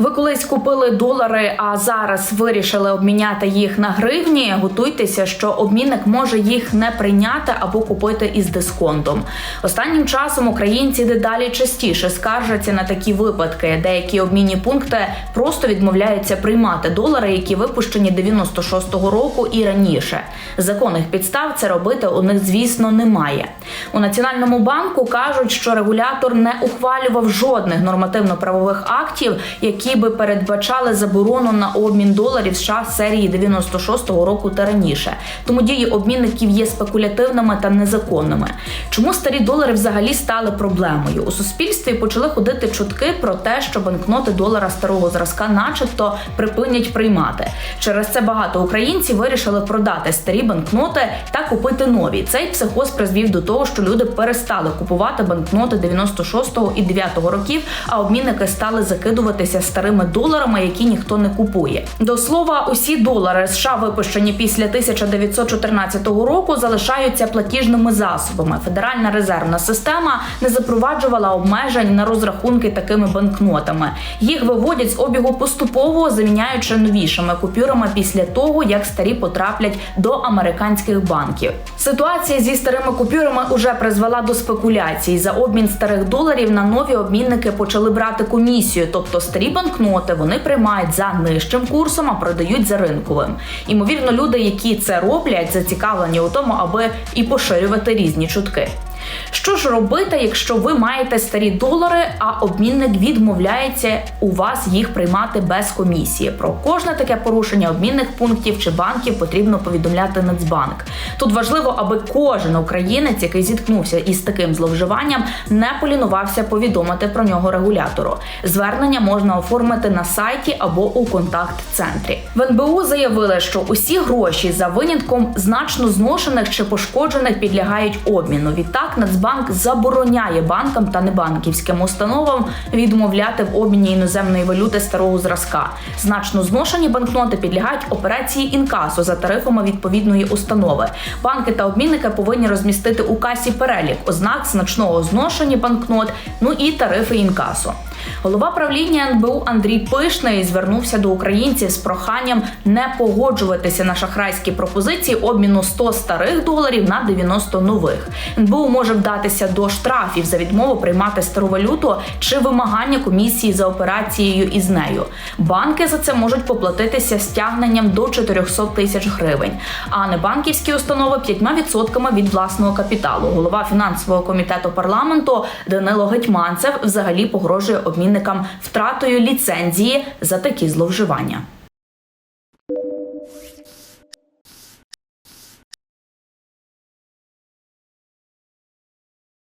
Ви колись купили долари, а зараз вирішили обміняти їх на гривні. Готуйтеся, що обмінник може їх не прийняти або купити із дисконтом. Останнім часом українці дедалі частіше скаржаться на такі випадки. Деякі обмінні пункти просто відмовляються приймати долари, які випущені 96-го року і раніше. Законних підстав це робити у них, звісно, немає. У Національному банку кажуть, що регулятор не ухвалював жодних нормативно-правових актів, які би передбачали заборону на обмін доларів США серії 96-го року та раніше. Тому дії обмінників є спекулятивними та незаконними. Чому старі долари взагалі стали проблемою? У суспільстві почали ходити чутки про те, що банкноти долара старого зразка, начебто, припинять приймати. Через це багато українців вирішили продати старі банкноти та купити нові. Цей психоз призвів до того, що люди перестали купувати банкноти 96-го і 9-го років, а обмінники стали закидуватися старими доларами, які ніхто не купує. До слова, усі долари США, випущені після 1914 року, залишаються платіжними засобами. Федеральна резервна система не запроваджувала обмежень на розрахунки такими банкнотами. Їх виводять з обігу поступово, заміняючи новішими купюрами після того, як старі потраплять до американських банків. Ситуація зі старими купюрами уже призвела до спекуляцій. За обмін старих доларів на нові обмінники почали брати комісію, тобто старі банкноти вони приймають за нижчим курсом, а продають за ринковим. Імовірно, люди, які це роблять, зацікавлені у тому, аби і поширювати різні чутки. Що ж робити, якщо ви маєте старі долари, а обмінник відмовляється у вас їх приймати без комісії? Про кожне таке порушення обмінних пунктів чи банків потрібно повідомляти Нацбанк. Тут важливо, аби кожен українець, який зіткнувся із таким зловживанням, не полінувався повідомити про нього регулятору. Звернення можна оформити на сайті або у контакт-центрі. В НБУ заявили, що усі гроші за винятком значно зношених чи пошкоджених підлягають обміну. Відтак Нацбанк забороняє банкам та небанківським установам відмовляти в обміні іноземної валюти старого зразка. Значно зношені банкноти підлягають операції інкасо за тарифами відповідної установи. Банки та обмінники повинні розмістити у касі перелік ознак значного зношення банкнот, ну і тарифи інкасо. Голова правління НБУ Андрій Пишний звернувся до українців з проханням не погоджуватися на шахрайські пропозиції обміну 100 старих доларів на 90 нових. НБУ може вдатися до штрафів за відмову приймати стару валюту чи вимагання комісії за операцією із нею. Банки за це можуть поплатитися стягненням до 400 тисяч гривень, а небанківські установи 5% від власного капіталу. Голова фінансового комітету парламенту Данило Гетьманцев взагалі погрожує обмінникам втратою ліцензії за такі зловживання.